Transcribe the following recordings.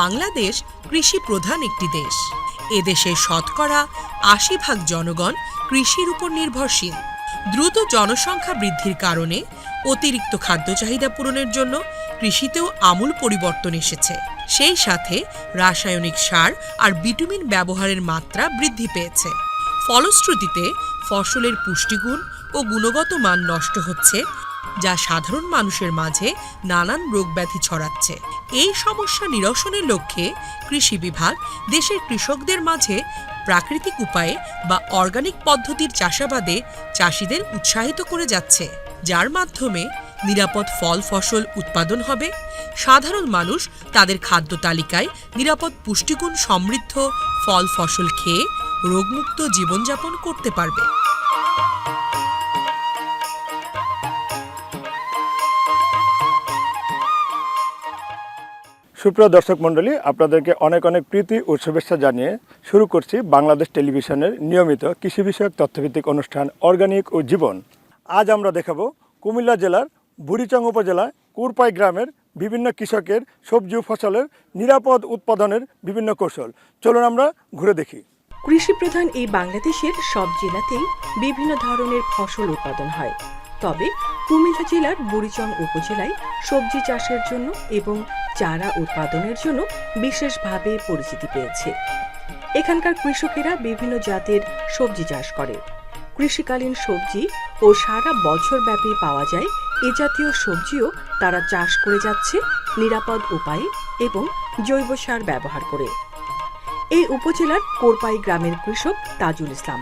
বাংলাদেশ কৃষি প্রধান একটি দেশ। এদেশের শতকরা আশি ভাগ জনগণ কৃষির উপর নির্ভরশীল। দ্রুত জনসংখ্যা বৃদ্ধির কারণে অতিরিক্ত খাদ্য চাহিদা পূরণের জন্য কৃষিতেও আমূল পরিবর্তন এসেছে। সেই সাথে রাসায়নিক সার আর ভিটামিন ব্যবহারের মাত্রা বৃদ্ধি পেয়েছে। ফলশ্রুতিতে ফসলের পুষ্টিগুণ ও গুণগত মান নষ্ট হচ্ছে যা সাধারণ মানুষের মাঝে নানান রোগব্যাধি ছড়াচ্ছে। এই সমস্যা নিরসনের লক্ষ্যে কৃষি বিভাগ দেশের কৃষকদের মাঝে প্রাকৃতিক উপায়ে বা অর্গানিক পদ্ধতির চাষাবাদে চাষিদের উৎসাহিত করে যাচ্ছে। যার মাধ্যমে নিরাপদ ফল ফসল উৎপাদন হবে। সাধারণ মানুষ তাদের খাদ্য তালিকায় নিরাপদ পুষ্টিগুণ সমৃদ্ধ ফল ফসল খেয়ে রোগমুক্ত জীবনযাপন করতে পারবে। সুপ্রিয় দর্শক মণ্ডলী, আপনাদেরকে অনেক অনেক প্রীতি ও শুভেচ্ছা জানিয়ে শুরু করছি বাংলাদেশ টেলিভিশনের নিয়মিত কৃষি বিষয়ক তথ্যভিত্তিক অনুষ্ঠান অর্গানিক ও জীবন। আজ আমরা দেখাবো কুমিল্লা জেলার বুড়িচং উপজেলায় কুরপাই গ্রামের বিভিন্ন কৃষকের সবজি ও ফসলের নিরাপদ উৎপাদনের বিভিন্ন কৌশল। চলুন আমরা ঘুরে দেখি। কৃষি প্রধান এই বাংলাদেশের সব জেলাতেই বিভিন্ন ধরনের ফসল উৎপাদন হয়। তবে কুমিল্লা জেলার বুড়িচং উপজেলায় সবজি চাষের জন্য এবং চারা উৎপাদনের জন্য বিশেষভাবে পরিচিতি পেয়েছে। এখানকার কৃষকেরা বিভিন্ন জাতের সবজি চাষ করে। কৃষিকালীন সবজি ও সারা বছর ব্যাপী পাওয়া যায় এ জাতীয় সবজিও তারা চাষ করে যাচ্ছে নিরাপদ উপায়ে এবং জৈব সার ব্যবহার করে। এই উপজেলার কোরপাই গ্রামের কৃষক তাজুল ইসলাম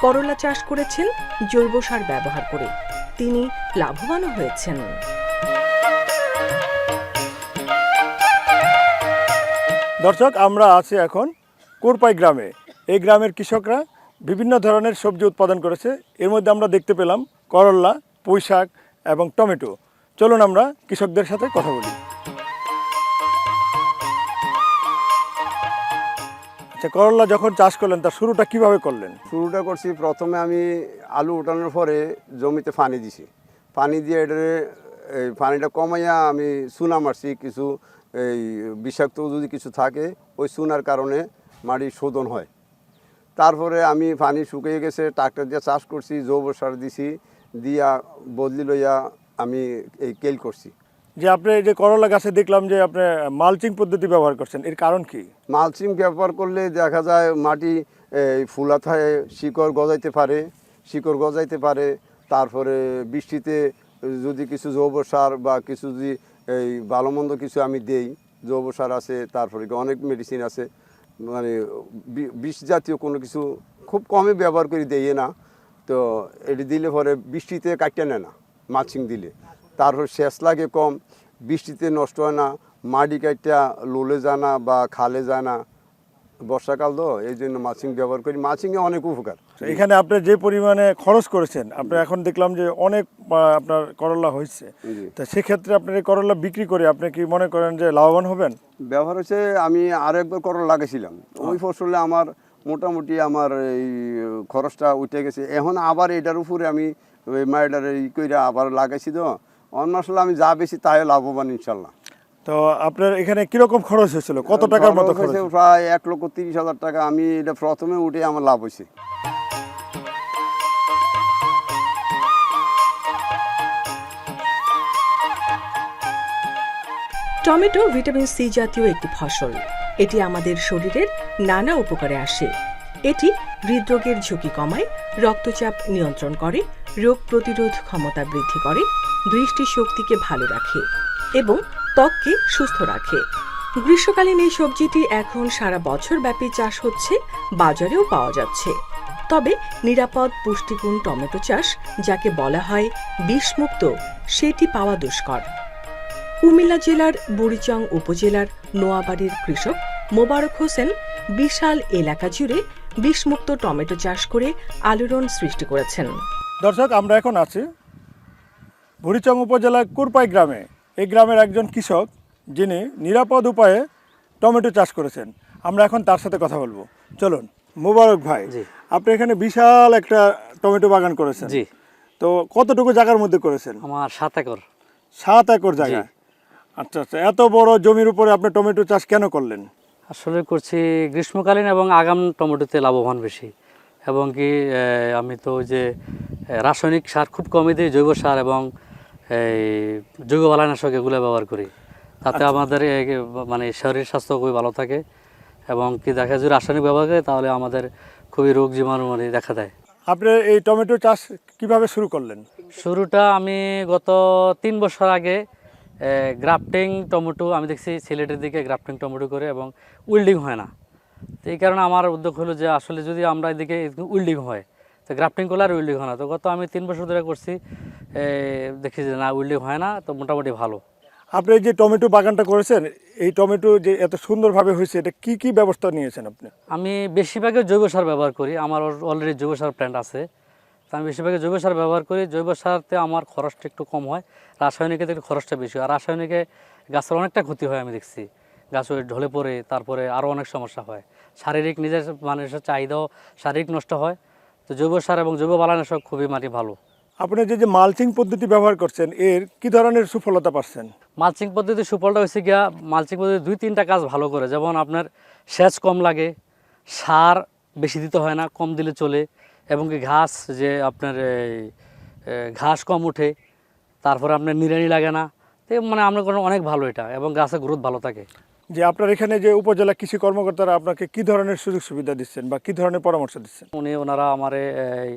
করলা চাষ করেছেন, জৈব সার ব্যবহার করে। তিনি লাভবানও হয়েছেন। দর্শক, আমরা আছি এখন কুরপাই গ্রামে। এই গ্রামের কৃষকরা বিভিন্ন ধরনের সবজি উৎপাদন করেছে। এর মধ্যে আমরা দেখতে পেলাম করল্লা পুঁই শাক এবং টমেটো। চলুন আমরা কৃষকদের সাথে কথা বলি। আচ্ছা করল্লা যখন চাষ করলেন, তার শুরুটা কীভাবে করলেন? শুরুটা করছি, প্রথমে আমি আলু উঠানোর পরে জমিতে পানি দিছি। পানি দিয়ে এটারে, এই পানিটা কমাইয়া আমি চুনা মারছি, কিছু এই বিষাক্ত যদি কিছু থাকে ওই চুনার কারণে মাটি শোধন হয়। তারপরে আমি পানি শুকিয়ে গেছে ট্রাক্টর দিয়ে চাষ করছি জৈব সার দিছি দিয়া বদলি লইয়া আমি এই কেল করছি। যে আপনি এই যে করলা গাছে দেখলাম যে আপনি মালচিং পদ্ধতি ব্যবহার করছেন এর কারণ কি? মালচিং ব্যবহার করলে দেখা যায় মাটি এই ফুলাথায় শিকড় গজাইতে পারে শিকড় গজাইতে পারে। তারপরে বৃষ্টিতে যদি কিছু জৈব সার বা কিছু যদি এই ভালো মন্দ কিছু আমি দেই জৈব সার আছে, তারপরে অনেক মেডিসিন আছে মানে বিষ জাতীয় কোনো কিছু খুব কমই ব্যবহার করি দেই না। তো এটি দিলে পরে বৃষ্টিতে কাটিয়ে নেয় না, মাছিং দিলে। তারপর শেষ লাগে কম, বৃষ্টিতে নষ্ট হয় না মাটি কাটিয়া লোলে যায় না বা খালে যায় না। বর্ষাকাল তো এই জন্য মাছিং ব্যবহার করি। মাছিংয়ে অনেক উপকার। এখানে আপনি যে পরিমাণে খরচ করেছেন আপনি এখন দেখলাম যে অনেক আপনার করলা হয়েছে। তা সেক্ষেত্রে আপনার এই করলা বিক্রি করে আপনি কি মনে করেন যে লাভবান হবেন? ব্যবহার হচ্ছে আমি আরও একবার করলা লাগাইছিলাম। ওই ফসলে আমার মোটামুটি আমার এই খরচটা উঠে গেছে। এখন আবার এটার উপরে আমি ওই মাইডার ই কইরা আবার লাগাইছি তো। অন্য আসলে আমি যা বেশি তাই লাভবান ইনশাল্লাহ। তো আপনার এখানে কীরকম খরচ হয়েছিল? কত টাকার মতো খরচ? প্রায় এক লক্ষ তিরিশ হাজার টাকা। আমি এটা প্রথমে উঠে আমার লাভ হয়েছে। টমেটো, ভিটামিন সি জাতীয় একটি ফসল। এটি আমাদের শরীরের নানা উপকারে আসে। এটি হৃদরোগের ঝুঁকি কমায়, রক্তচাপ নিয়ন্ত্রণ করে, রোগ প্রতিরোধ ক্ষমতা বৃদ্ধি করে দৃষ্টি শক্তিকে ভালো রাখে এবং ত্বককে সুস্থ রাখে। গ্রীষ্মকালীন এই সবজিটি এখন সারা বছর ব্যাপী চাষ হচ্ছে, বাজারেও পাওয়া যাচ্ছে। তবে নিরাপদ পুষ্টিগুণ টমেটো চাষ, যাকে বলা হয় বিষমুক্ত, সেটি পাওয়া দুষ্কর। কুমিল্লা জেলার বুড়িচং উপজেলার নোয়াবাড়ির কৃষক মোবারক হোসেন বিশাল এলাকা জুড়ে বিষমুক্ত টমেটো চাষ করে আলোড়ন সৃষ্টি করেছেন। দর্শক আমরা এখন আছি ভুরিচং উপজেলার কুরপাই গ্রামে। এই গ্রামের একজন কৃষক যিনি নিরাপদ উপায়ে টমেটো চাষ করেছেন। আমরা এখন তার সাথে কথা বলব। চলুন মুবারক ভাই জি। আপনি এখানে বিশাল একটা টমেটো বাগান করেছেন। জি। তো কতটুকু জায়গার মধ্যে করেছেন? আমার সাত একর। সাত একর জায়গা। আচ্ছা আচ্ছা এত বড় জমির উপরে আপনি টমেটো চাষ কেন করলেন? আসলে করছি গ্রীষ্মকালীন এবং আগাম টমেটোতে লাভবান বেশি। এবং কি আমি তো ওই যে রাসায়নিক সার খুব কমই দিই জৈব সার এবং এই জৈব বালানাশক এগুলো ব্যবহার করি। তাতে আমাদের মানে শরীর স্বাস্থ্য খুবই ভালো থাকে। এবং কি দেখা যায় রাসায়নিক ব্যবহার করে তাহলে আমাদের খুবই রোগ জীবাণু মানে দেখা দেয়। আপনি এই টমেটো চাষ কীভাবে শুরু করলেন? শুরুটা আমি গত তিন বছর আগে গ্রাফটিং টমেটো আমি দেখছি সিলেটের দিকে গ্রাফটিং টমেটো করে এবং উইল্ডিং হয় না। তো এই কারণে আমার উদ্যোগ হলো যে আসলে যদি আমরা এদিকে উইল্ডিং হয় তো গ্রাফটিং করলে আর উইল্ডিং হয় না। তো গত আমি তিন বছর ধরে করছি দেখি যে না উইল্ডিং হয় না তো মোটামুটি ভালো। আপনি যে টমেটো বাগানটা করেছেন এই টমেটো যে এত সুন্দরভাবে হয়েছে এটা কি কি ব্যবস্থা নিয়েছেন আপনি? আমি বেশিরভাগই জৈব সার ব্যবহার করি আমার অলরেডি জৈব সার প্ল্যান্ট আছে। আমি বেশিরভাগই জৈব সার ব্যবহার করি। জৈব সারতে আমার খরচটা একটু কম হয় রাসায়নিকে একটু খরচটা বেশি হয়। আর রাসায়নিকে গাছের অনেকটা ক্ষতি হয় আমি দেখছি। গাছ ওই ঢলে পড়ে তারপরে আরও অনেক সমস্যা হয়। শারীরিক নিজের মানুষের চাহিদাও শারীরিক নষ্ট হয়। তো জৈব সার এবং জৈব বালানাশক খুবই মাটি ভালো। আপনি যে যে মালচিং পদ্ধতি ব্যবহার করছেন এর কি ধরনের সুফলতা পাচ্ছেন? মালচিং পদ্ধতি সুফলটা হয়েছে গিয়া মালচিং পদ্ধতি দুই তিনটা কাজ ভালো করে। যেমন আপনার সেচ কম লাগে সার বেশি দিতে হয় না কম দিলে চলে। এবং কি ঘাস যে আপনার ঘাস কম ওঠে তারপরে আপনার নিড়ানি লাগে না। তো মানে আপনার কোনো অনেক ভালো এটা এবং গাছের গ্রোথ ভালো থাকে। যে আপনার এখানে যে উপজেলা কৃষি কর্মকর্তারা আপনাকে কি ধরনের সুযোগ সুবিধা দিচ্ছেন বা কি ধরনের পরামর্শ দিচ্ছেন? উনি ওনারা আমারে এই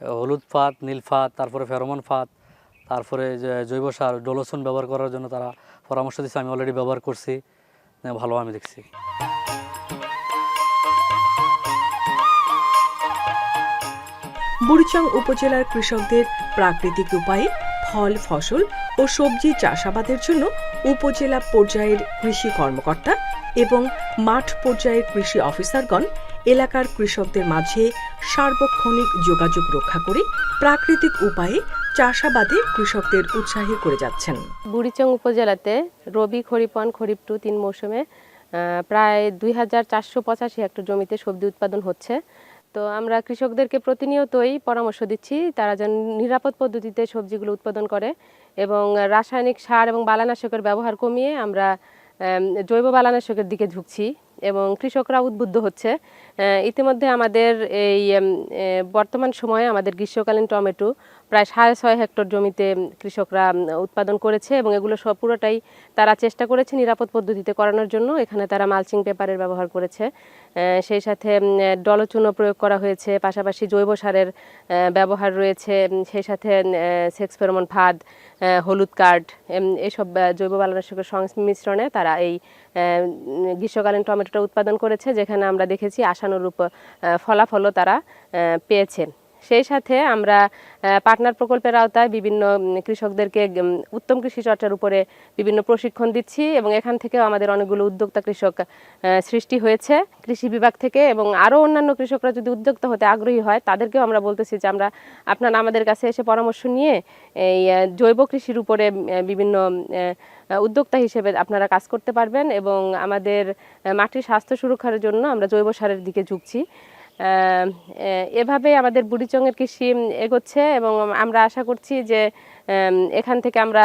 হলুদ ফাত নীল ফাত তারপরে ফেরোমন ফাত তারপরে যে জৈব সার ডোলোসন ব্যবহার করার জন্য তারা পরামর্শ দিচ্ছে আমি অলরেডি ব্যবহার করছি। ভালো আমি দেখছি। বুড়িচং উপজেলার কৃষকদের প্রাকৃতিক উপায়ে ফল, ফসল ও সবজি চাষাবাদের জন্য উপজেলা পর্যায়ের কৃষি কর্মকর্তা এবং মাঠ পর্যায়ের কৃষি অফিসারগণ এলাকার কৃষকদের মাঝে সার্বক্ষণিক যোগাযোগ রক্ষা করে প্রাকৃতিক উপায়ে চাষাবাদে কৃষকদের উৎসাহী করে যাচ্ছেন। বুড়িচং উপজেলাতে রবি খরিফ ওয়ান খরিফ টু তিন মৌসুমে প্রায় দুই হাজার চারশো পঁচাশি হেক্টর জমিতে সবজি উৎপাদন হচ্ছে। তো আমরা কৃষকদেরকে প্রতিনিয়তই পরামর্শ দিচ্ছি, তারা যেন নিরাপদ পদ্ধতিতে সবজিগুলো উৎপাদন করে এবং রাসায়নিক সার এবং বালানাশকের ব্যবহার কমিয়ে আমরা জৈব বালানাশকের দিকে ঝুঁকছি এবং কৃষকরা উদ্বুদ্ধ হচ্ছে। ইতিমধ্যে আমাদের এই বর্তমান সময়ে আমাদের গ্রীষ্মকালীন টমেটো প্রায় সাড়ে ছয় হেক্টর জমিতে কৃষকরা উৎপাদন করেছে এবং এগুলো সব পুরোটাই তারা চেষ্টা করেছে নিরাপদ পদ্ধতিতে করানোর জন্য। এখানে তারা মালচিং পেপারের ব্যবহার করেছে। সেই সাথে ডলচুনো প্রয়োগ করা হয়েছে, পাশাপাশি জৈব সারের ব্যবহার রয়েছে। সেই সাথে সেক্স ফেরোমন ফাদ হলুদ কার্ড এসব জৈব বালানাশকের সংমিশ্রণে তারা এই গ্রীষ্মকালীন টমেটোটা উৎপাদন করেছে, যেখানে আমরা দেখেছি আশানুরূপ ফলাফলও তারা পেয়েছে। সেই সাথে আমরা পার্টনার প্রকল্পের আওতায় বিভিন্ন কৃষকদেরকে উত্তম কৃষি চর্চার উপরে বিভিন্ন প্রশিক্ষণ দিচ্ছি এবং এখান থেকেও আমাদের অনেকগুলো উদ্যোক্তা কৃষক সৃষ্টি হয়েছে কৃষি বিভাগ থেকে এবং আরও অন্যান্য কৃষকরা যদি উদ্যোক্তা হতে আগ্রহী হয় তাদেরকেও আমরা বলতেছি যে আমরা আপনারা আমাদের কাছে এসে পরামর্শ নিয়ে এই জৈব কৃষির উপরে বিভিন্ন উদ্যোক্তা হিসেবে আপনারা কাজ করতে পারবেন এবং আমাদের মাটির স্বাস্থ্য সুরক্ষার জন্য আমরা জৈব সারের দিকে ঝুঁকছি। এভাবে আমাদের বুড়িচংয়ের কৃষি এগোচ্ছে এবং আমরা আশা করছি যে এখান থেকে আমরা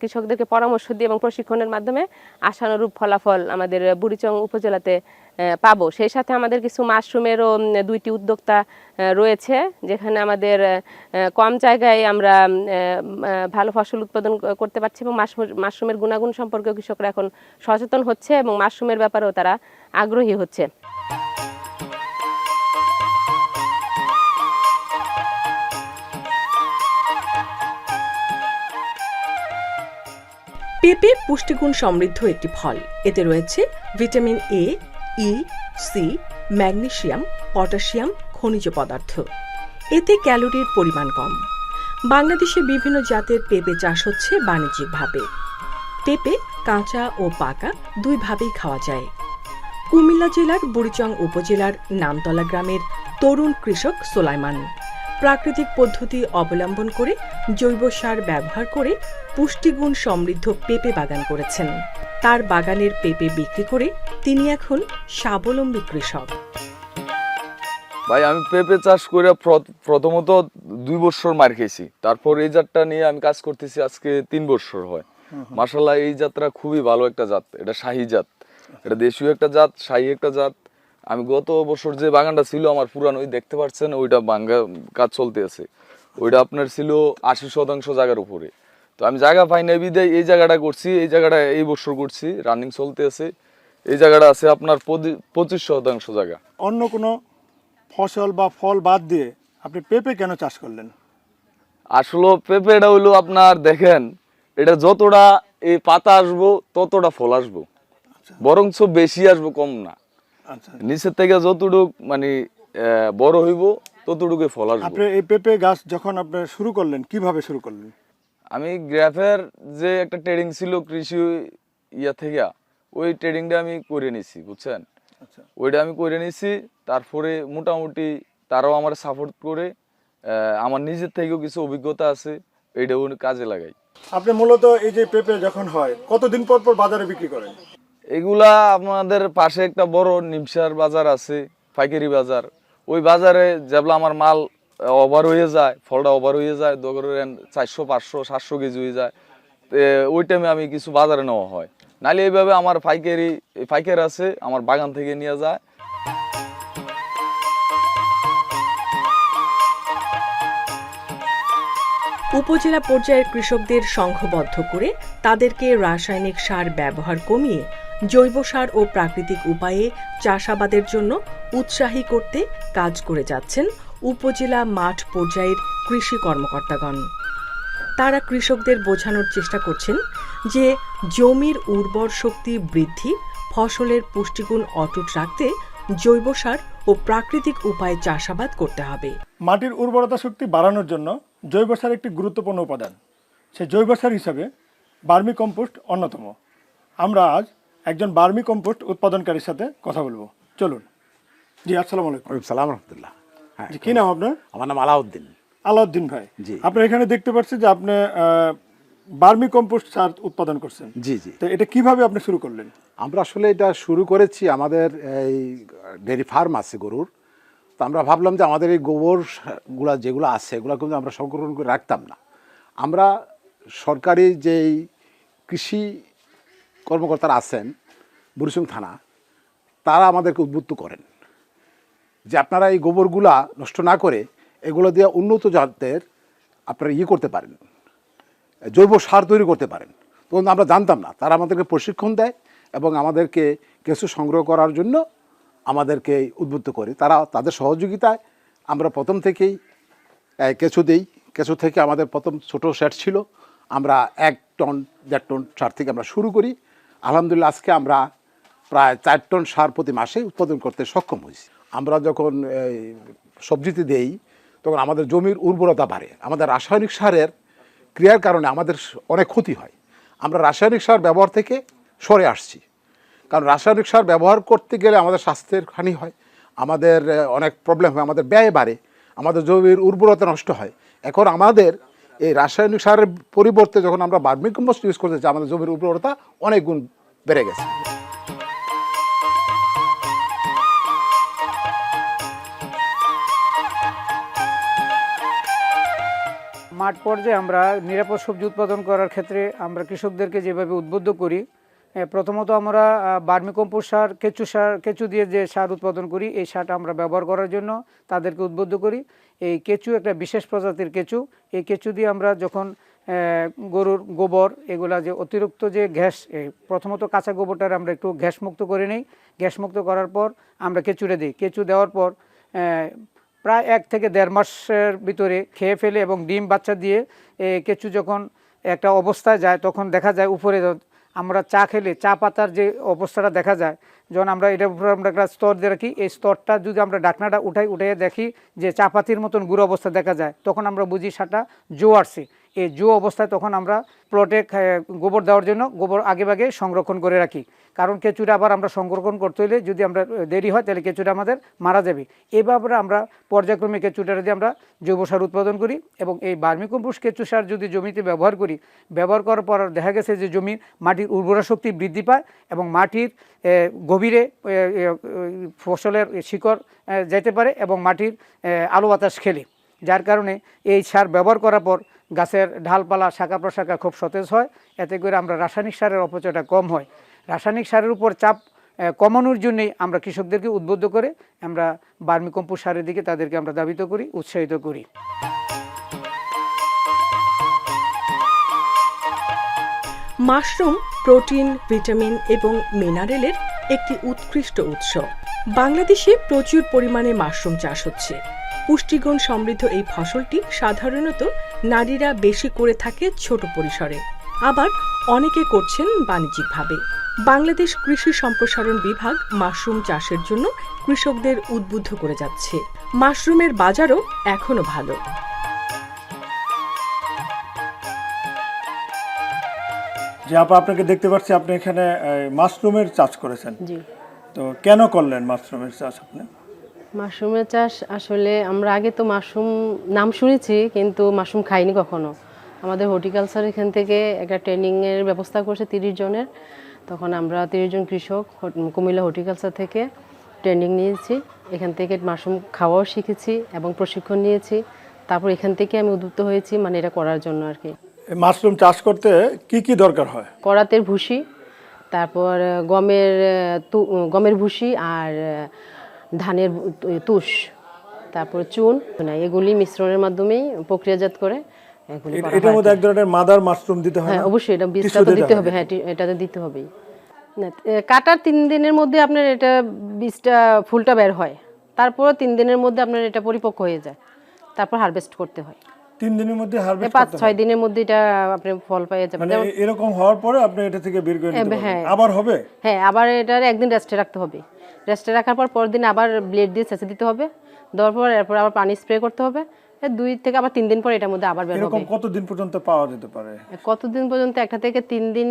কৃষকদেরকে পরামর্শ দিই এবং প্রশিক্ষণের মাধ্যমে আশানুরূপ ফলাফল আমাদের বুড়িচং উপজেলাতে পাবো। সেই সাথে আমাদের কিছু মাশরুমেরও দুইটি উদ্যোক্তা রয়েছে, যেখানে আমাদের কম জায়গায় আমরা ভালো ফসল উৎপাদন করতে পারছি এবং মাশরুম- মাশরুমের গুণাগুণ সম্পর্কে কৃষকরা এখন সচেতন হচ্ছে এবং মাশরুমের ব্যাপারেও তারা আগ্রহী হচ্ছে। পেঁপে পুষ্টিগুণ সমৃদ্ধ একটি ফল। এতে রয়েছে vitamin A E C magnesium potassium, খনিজ পদার্থ। এতে ক্যালোরির পরিমাণ কম। বাংলাদেশে বিভিন্ন জাতের পেঁপে চাষ হচ্ছে বাণিজ্যিকভাবে। পেঁপে কাঁচা ও পাকা দুইভাবেই খাওয়া যায়। কুমিল্লা জেলার বুড়িচং উপজেলার নামতলা গ্রামের তরুণ কৃষক সোলাইমান। প্রাকৃতিক পদ্ধতি অবলম্বন করে জৈব সার ব্যবহার করে পুষ্টিগুণ সমৃদ্ধ পেঁপে বাগান করেছেন। তার বাগানের পেঁপে বিক্রি করে তিনি এখন স্বাবলম্বী কৃষক। ভাই আমি পেঁপে চাষ করে প্র- প্রথমত দুই বছর মার খেয়েছি। তারপর এই জাতটা নিয়ে আমি কাজ করতেছি আজকে তিন বছর হয়। মাসাল্লাহ এই জাতটা খুবই ভালো একটা জাত। এটা শাহী জাত। এটা দেশীয় একটা জাত শাহী একটা জাত। আমি গত বছর যে বাগানটা ছিল আমার পুরানো ওই দেখতে পাচ্ছেন ওইটা ভাঙ্গা কাজ চলতে আছে। ওইটা আপনার ছিল আশি শতাংশ জায়গার উপরে। তো আমি জায়গা পাই না বিদায় এই জায়গাটা করছি এই জায়গাটা এই বছর করছি রানিং চলতে আছে। এই জায়গাটা আছে আপনার পঁচি- পঁচিশ শতাংশ জায়গা। অন্য কোনো ফসল বা ফল বাদ দিয়ে আপনি পেঁপে কেন চাষ করলেন? আসলে পেঁপেটা হইল আপনার দেখেন এটা যতটা এই পাতা আসব ততটা ফল আসব। বরঞ্চ বেশি আসব কম না। আচ্ছা নিচের থেকে যতটুক মানে বড় হইব ততটুকু ফল আসব। আপনি এই পেঁপে গাছ যখন আপনি শুরু করলেন কীভাবে শুরু করলেন? আমি গ্রাফের যে একটা ট্রেডিং ছিল কৃষি ইয়া থেকে ওই ট্রেডিংটা আমি করে নিছি বুঝছেন? আচ্ছা। ওইটা আমি করে নিছি তারপরে মোটামুটি তারাও আমার সাপোর্ট করে আমার নিজের থেকেও কিছু অভিজ্ঞতা আছে এইটাও কাজে লাগাই। আপনি মূলত এই যে পেঁপে যখন হয় কতদিন পর পর বাজারে বিক্রি করেন? এগুলা আমাদের পাশে একটা বড় নিমসার বাজার আছে, পাইকারি বাজার। ওই বাজারে যেগুলো আমার মাল ওভার হয়ে যায়, ফলটা ওভার হয়ে যায় ধরেন চারশো, পাঁচশো, সাতশো কেজি হয়ে যায় ওই টাইমে আমি কিছু বাজারে নেওয়া হয়। নাহলে এইভাবে আমার পাইকারি পাইকার আছে, আমার বাগান থেকে নিয়ে যায়। উপজেলা পর্যায়ের কৃষকদের সংঘবদ্ধ করে তাদেরকে রাসায়নিক সার ব্যবহার কমিয়ে জৈব সার ও প্রাকৃতিক উপায়ে চাষাবাদের জন্য উৎসাহী করতে কাজ করে যাচ্ছেন উপজেলা মাঠ পর্যায়ের কৃষি কর্মকর্তাগণ। তারা কৃষকদের বোঝানোর চেষ্টা করছেন যে জমির উর্বর শক্তি বৃদ্ধি, ফসলের পুষ্টিগুণ অটুট রাখতে জৈব সার ও প্রাকৃতিক উপায়ে চাষাবাদ করতে হবে। মাটির উর্বরতা শক্তি বাড়ানোর জন্য জৈব সার একটি গুরুত্বপূর্ণ উপাদান। সে জৈব সার হিসাবে বার্মি কম্পোস্ট অন্যতম। আমরা আজ একজন বার্মি কম্পোস্ট উৎপাদনকারীর সাথে কথা বলব। চলুন। জি আসসালামু আলাইকুম। সালাম রহমতুল্লাহ। হ্যাঁ কী নাম আপনার? আমার নাম আলাউদ্দিন। আলাউদ্দিন ভাই। জি। আপনার এখানে দেখতে পাচ্ছি যে আপনি বার্মি কম্পোস্ট সার উৎপাদন করছেন। জি জি। তো এটা কীভাবে আপনি শুরু করলেন? আমরা আসলে এটা শুরু করেছি আমাদের এই ডেয়ারি ফার্ম আছে গরুর। তো আমরা ভাবলাম যে আমাদের এই গোবরগুলা যেগুলো আছে এগুলো কিন্তু আমরা সংরক্ষণ করে রাখতাম না। আমরা সরকারি যেই কৃষি কর্মকর্তারা আছেন, বুড়িসুং থানা, তারা আমাদেরকে উদ্বুদ্ধ করেন যে আপনারা এই গোবরগুলা নষ্ট না করে এগুলো দিয়ে উন্নত জাতের আপনারা ইয়ে করতে পারেন, জৈব সার তৈরি করতে পারেন। তখন আমরা জানতাম না, তারা আমাদেরকে প্রশিক্ষণ দেয় এবং আমাদেরকে কেঁচু সংগ্রহ করার জন্য আমাদেরকে উদ্বুদ্ধ করে। তারা তাদের সহযোগিতায় আমরা প্রথম থেকেই কেঁচু দিই। কেঁচু থেকে আমাদের প্রথম ছোট সেট ছিল। আমরা এক টন, দেড় টন সার থেকে আমরা শুরু করি। আলহামদুলিল্লাহ আজকে আমরা প্রায় চার টন সার প্রতি মাসে উৎপাদন করতে সক্ষম হয়েছি। আমরা যখন সবজিতে দেই, তখন আমাদের জমির উর্বরতা বাড়ে। আমাদের রাসায়নিক সারের ক্রিয়ার কারণে আমাদের অনেক ক্ষতি হয়। আমরা রাসায়নিক সার ব্যবহার থেকে সরে আসছি। কারণ রাসায়নিক সার ব্যবহার করতে গেলে আমাদের স্বাস্থ্যের হানি হয়, আমাদের অনেক প্রবলেম হয়, আমাদের ব্যয় বাড়ে, আমাদের জমির উর্বরতা নষ্ট হয়। এখন আমাদের এই রাসায়নিক সারের পরিবর্তে যখন আমরা বার্মিক কম্পোস্ট ইউজ করতে চাই আমাদের জমির উর্বরতা অনেক গুণ বেড়ে গেছে। মাঠ পর্যায়ে আমরা নিরাপদ সবজি উৎপাদন করার ক্ষেত্রে আমরা কৃষকদেরকে যেভাবে উদ্বুদ্ধ করি প্রথমত আমরা বার্মি কম্পোস্ট সার, কেঁচু সার, কেঁচু দিয়ে যে সার উৎপাদন করি, এই সারটা আমরা ব্যবহার করার জন্য তাদেরকে উদ্বুদ্ধ করি। এই কেঁচু, একটা বিশেষ প্রজাতির কেঁচু। এই কেঁচু দিয়ে আমরা যখন গরুর গোবর, এগুলা যে অতিরিক্ত যে গ্যাস প্রথমত কাঁচা গোবরটার আমরা একটু গ্যাস মুক্ত করে নিই। গ্যাস মুক্ত করার পর আমরা কেঁচুরে দিই। কেঁচু দেওয়ার পর প্রায় এক থেকে দেড় মাসের ভিতরে খেয়ে ফেলে এবং ডিম, বাচ্চা দিয়ে কেঁচু যখন একটা অবস্থায় যায়, তখন দেখা যায় উপরে, আমরা চা খেলে, চা পাতার যে অবস্থাটা দেখা যায় যখন আমরা এটার উপরে আমরা একটা স্তর দিয়ে রাখি, এই স্তরটা যদি আমরা ডাকনাটা উঠাই উঠাই দেখি যে চাপাতির মতন গুঁড়ো অবস্থা দেখা যায়, তখন আমরা বুঝি সাটা জো আসছে এই জো অবস্থায় তখন আমরা প্লটে গোবর দেওয়ার জন্য গোবর আগেভাগে সংরক্ষণ করে রাখি। কারণ কেঁচুটা আবার আমরা সংরক্ষণ করতে হলে যদি আমরা দেরি হয় তাহলে কেঁচুটা আমাদের মারা যাবে। এভাবে আমরা পর্যায়ক্রমে কেঁচুটা দিয়ে আমরা জৈব সার উৎপাদন করি এবং এই বার্মিকম্পোস্ট কেঁচু সার যদি জমিতে ব্যবহার করি, ব্যবহার করার পর দেখা গেছে যে জমির মাটির উর্বরা শক্তি বৃদ্ধি পায় এবং মাটির গভীরে ফসলের শিকড় যেতে পারে এবং মাটির আলো বাতাস খেলে। যার কারণে এই সার ব্যবহার করার পর গাছের ঢালপালা শাখা প্রশাখা খুব সতেজ হয়। এতে করে আমরা রাসায়নিক সারের অপচয়টা কম হয়। রাসায়নিক সারের উপর চাপ কমানোর জন্যেই আমরা কৃষকদেরকে উদ্বুদ্ধ করে আমরা বার্মিকম্পোস্ট সারের দিকে তাদেরকে আমরা দাবিত করি, উৎসাহিত করি। মাশরুম প্রোটিন, ভিটামিন এবং মিনারেলের একটি উৎকৃষ্ট উৎস। বাংলাদেশে প্রচুর পরিমাণে মাশরুম চাষ হচ্ছে। পুষ্টিগুণ সমৃদ্ধ এই ফসলটি সাধারণত নারীরা বেশি করে থাকে ছোট পরিসরে। আবার অনেকে করছেন বাণিজ্যিকভাবে। বাংলাদেশ কৃষি সম্প্রসারণ বিভাগ মাশরুম চাষের জন্য কৃষকদের উদ্বুদ্ধ করে যাচ্ছে। মাশরুমের বাজারও এখনও ভালো। যে আপা আপনাকে দেখতে পাচ্ছি আপনি এখানে মাশরুমের চাষ করেছেন। জি। তো কেন করলেন মাশরুমের চাষ আপনি? মাশরুমের চাষ আসলে আমরা আগে তো মাশরুম নাম শুনেছি কিন্তু মাশরুম খাইনি কখনো। আমাদের হর্টিকালচার এখান থেকে একটা ট্রেনিংয়ের ব্যবস্থা করছে তিরিশ জনের। তখন আমরা তিরিশ জন কৃষক কুমিল্লা হর্টিকালচার থেকে ট্রেনিং নিয়েছি। এখান থেকে মাশরুম খাওয়াও শিখেছি এবং প্রশিক্ষণ নিয়েছি। তারপর এখান থেকে আমি উদ্বুদ্ধ হয়েছি মানে এটা করার জন্য আর কি। মাশরুম চাষ করতে কি কি দরকার হয়? করাতের ভুসি তারপর গমের তু- গমের ভুসি আর ধানের তুষ তারপর চুন না এগুলি মিশ্রণের মাধ্যমেই প্রক্রিয়াজাত করে এটার মধ্যে এক ধরনের মাদার মাশরুম দিতে হয় হ্যাঁ অবশ্যই এটা বীজটা তো দিতে হবে হ্যাঁ এটাতে দিতে হবেই। কাটার তিন দিনের মধ্যে আপনার এটা বীজটা ফুলটা বের হয়। তারপর তিন দিনের মধ্যে আপনার এটা পরিপক্ক হয়ে যায়। তারপর হারভেস্ট করতে হয়। তিন দিনের মধ্যে হারভেস্ট পাঁচ ছয় দিনের মধ্যে এটা আপনি ফল পেয়ে যাবেন। মানে এরকম হওয়ার পরে আপনি এটা থেকে বের করে নিতে হ্যাঁ, হ্যাঁ। আবার হবে? হ্যাঁ আবার এটার একদিন রেস্টে রাখতে হবে। রেস্টে রাখার পর পরের দিন আবার ব্লেড দিয়ে চেঁচে দিতে হবে। দেওয়ার পর এরপর আবার পানি স্প্রে করতে হবে। দুই থেকে আবার তিন দিন পর এটার মধ্যে আবার বের এরকম হবে। কতদিন পর্যন্ত পাওয়া যেতে পারে? কতদিন পর্যন্ত? একটা থেকে তিন দিন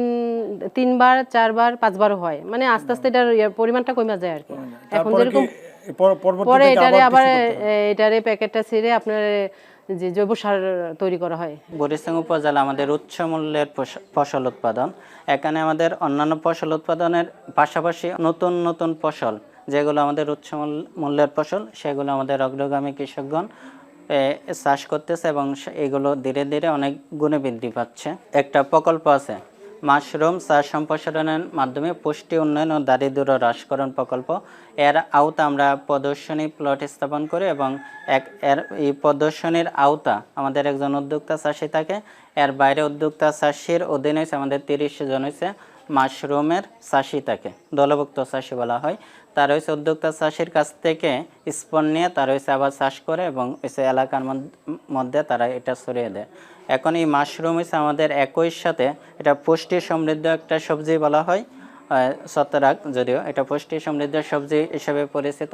তিনবার চারবার পাঁচবারও হয়। মানে আস্তে আস্তে এটার ইয়ে পরিমাণটা কমে যায় আর কি। এখন যেরকম পর- এটারে আবার এটারে প্যাকেটটা ছিঁড়ে আপনার যে জৈব সার তৈরি করা হয়? বরিশাং উপজেলা আমাদের উচ্চ মূল্যের ফসল উৎপাদন। এখানে আমাদের অন্যান্য ফসল উৎপাদনের পাশাপাশি নতুন নতুন ফসল, যেগুলো আমাদের উচ্চ মূল্যের ফসল, সেগুলো আমাদের অগ্রগামী কৃষকগণ চাষ করতেছে এবং এগুলো ধীরে ধীরে অনেক গুণে বৃদ্ধি পাচ্ছে। একটা প্রকল্প আছে মাশরুম চাষ সম্প্রসারণের মাধ্যমে পুষ্টি উন্নয়ন ও দারিদ্র হ্রাসকরণ প্রকল্প। এর আওতা আমরা প্রদর্শনী প্লট স্থাপন করি এবং এক, এর এই প্রদর্শনীর আওতা আমাদের একজন উদ্যোক্তা চাষি থাকে। এর বাইরে উদ্যোক্তা চাষির অধীনে আমাদের তিরিশ জন হচ্ছে মাশরুমের চাষি থাকে। দলভুক্ত চাষি বলা হয়। তার হচ্ছে উদ্যোক্তা চাষির কাছ থেকে স্পন নিয়ে তার হচ্ছে আবার চাষ করে এবং হচ্ছে এলাকার মধ্যে তারা এটা ছড়িয়ে দেয়। এখন এই মাশরুম হচ্ছে আমাদের একই সাথে এটা পুষ্টি সমৃদ্ধ একটা সবজি বলা হয় ছত্রাক যদিও এটা পুষ্টি সমৃদ্ধ সবজি হিসেবে পরিচিত।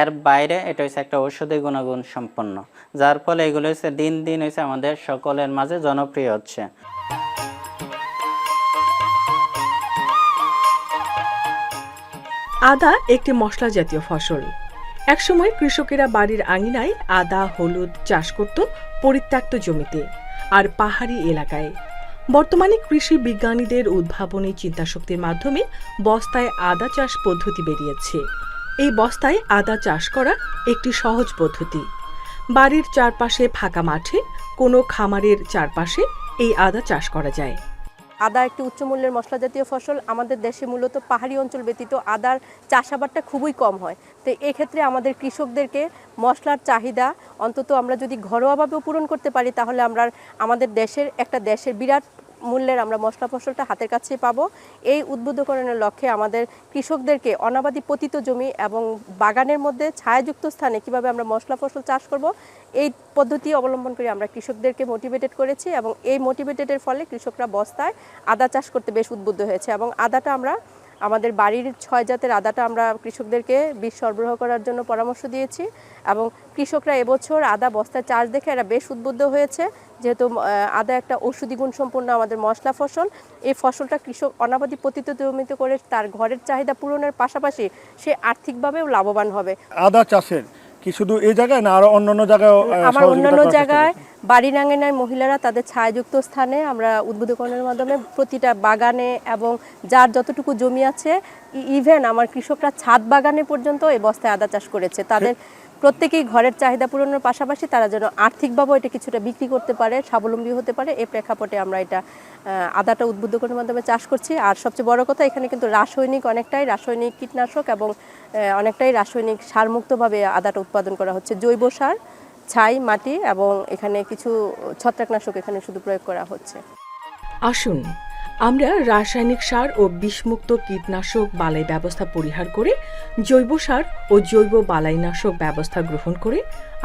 এর বাইরে এটা হচ্ছে একটা ঔষধি গুণাগুণ সম্পন্ন। যার ফলে এগুলো হচ্ছে দিন দিন হচ্ছে আমাদের সকলের মাঝে জনপ্রিয় হচ্ছে। আদা একটি মশলা জাতীয় ফসল। একসময় কৃষকেরা বাড়ির আঙিনায় আদা, হলুদ চাষ করত পরিত্যক্ত জমিতে আর পাহাড়ি এলাকায়। বর্তমানে কৃষি বিজ্ঞানীদের উদ্ভাবনী চিন্তাশক্তির মাধ্যমে বস্তায় আদা চাষ পদ্ধতি বেরিয়েছে। এই বস্তায় আদা চাষ করা একটি সহজ পদ্ধতি। বাড়ির চারপাশে ফাঁকা মাঠে কোনো খামারের চারপাশে এই আদা চাষ করা যায়। আদা একটি উচ্চমূল্যের মশলা জাতীয় ফসল। আমাদের দেশে মূলত পাহাড়ি অঞ্চল ব্যতীত আদার চাষাবাদটা খুবই কম হয়। তো এক্ষেত্রে আমাদের কৃষকদেরকে মশলার চাহিদা অন্তত আমরা যদি ঘরোয়াভাবেও পূরণ করতে পারি, তাহলে আমরা আমাদের দেশের একটা দেশের বিরাট মূল্যের আমরা মশলা ফসলটা হাতের কাছেই পাবো। এই উদ্বুদ্ধকরণের লক্ষ্যে আমাদের কৃষকদেরকে অনাবাদি পতিত জমি এবং বাগানের মধ্যে ছায়াযুক্ত স্থানে কীভাবে আমরা মশলা ফসল চাষ করব, এই পদ্ধতি অবলম্বন করে আমরা কৃষকদেরকে মোটিভেটেড করেছি এবং এই মোটিভেটেডের ফলে কৃষকরা বস্তায় আদা চাষ করতে বেশ উদ্বুদ্ধ হয়েছে এবং আদাটা আমরা আমাদের বাড়ির ছয় জাতের আদাটা আমরা কৃষকদেরকে বীজ সরবরাহ করার জন্য পরামর্শ দিয়েছি এবং কৃষকরা এবছর আদা বস্তার চাষ দেখে এরা বেশ উদ্বুদ্ধ হয়েছে। যেহেতু আদা একটা ঔষধি গুণ সম্পন্ন আমাদের মশলা ফসল। এই ফসলটা কৃষক অনাবাদি পতিত জমিতে করে তার ঘরের চাহিদা পূরণের পাশাপাশি সে আর্থিকভাবেও লাভবান হবে। আদা চাষের কি শুধু এই জায়গায় না আরও অন্যান্য জায়গায় আমার অন্যান্য জায়গায় বাড়ি আঙ্গিনায় মহিলারা তাদের ছায়াযুক্ত স্থানে আমরা উদ্বোধকরণের মাধ্যমে প্রতিটা বাগানে এবং যার যতটুকু জমি আছে ইভেন আমার কৃষকরা ছাদ বাগানে পর্যন্ত এই বস্তায় আদা চাষ করেছে। তাদের প্রত্যেকেই ঘরের চাহিদা পূরণের পাশাপাশি তারা যেন আর্থিকভাবে এটা কিছুটা বিক্রি করতে পারে, স্বাবলম্বী হতে পারে। এই প্রেক্ষাপটে আমরা এটা আদাটা উদ্বুদ্ধ করার মাধ্যমে চাষ করছি। আর সবচেয়ে বড় কথা, এখানে কিন্তু রাসায়নিক অনেকটাই, রাসায়নিক কীটনাশক এবং অনেকটাই রাসায়নিক সারমুক্তভাবে আদাটা উৎপাদন করা হচ্ছে। জৈব সার, ছাই, মাটি এবং এখানে কিছু ছত্রাকনাশক এখানে শুধু প্রয়োগ করা হচ্ছে। আসুন আমরা রাসায়নিক সার ও বিষমুক্ত কীটনাশক বালাই ব্যবস্থা পরিহার করে জৈব সার ও জৈব বালাইনাশক ব্যবস্থা গ্রহণ করে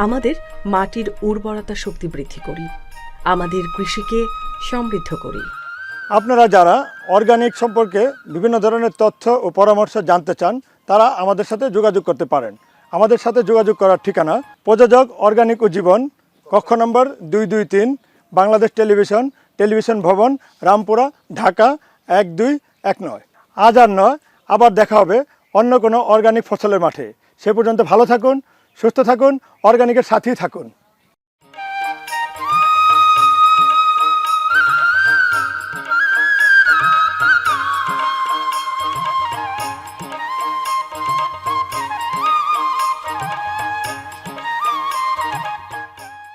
আমাদের মাটির উর্বরতা শক্তি বৃদ্ধি করি, আমাদের কৃষিকে সমৃদ্ধ করি। আপনারা যারা অর্গানিক সম্পর্কে বিভিন্ন ধরনের তথ্য ও পরামর্শ জানতে চান, তারা আমাদের সাথে যোগাযোগ করতে পারেন। আমাদের সাথে যোগাযোগ করার ঠিকানা প্রযোজক অর্গানিক ও জীবন কক্ষ নম্বর দুই দুই তিন, বাংলাদেশ টেলিভিশন টেলিভিশন ভবন, রামপুরা, ঢাকা, এক, দুই, এক, নয়। আজ আর নয়, আবার দেখা হবে অন্য কোনো অর্গানিক ফসলের মাঠে। সে পর্যন্ত ভালো থাকুন, সুস্থ থাকুন অর্গানিকের সাথেই থাকুন।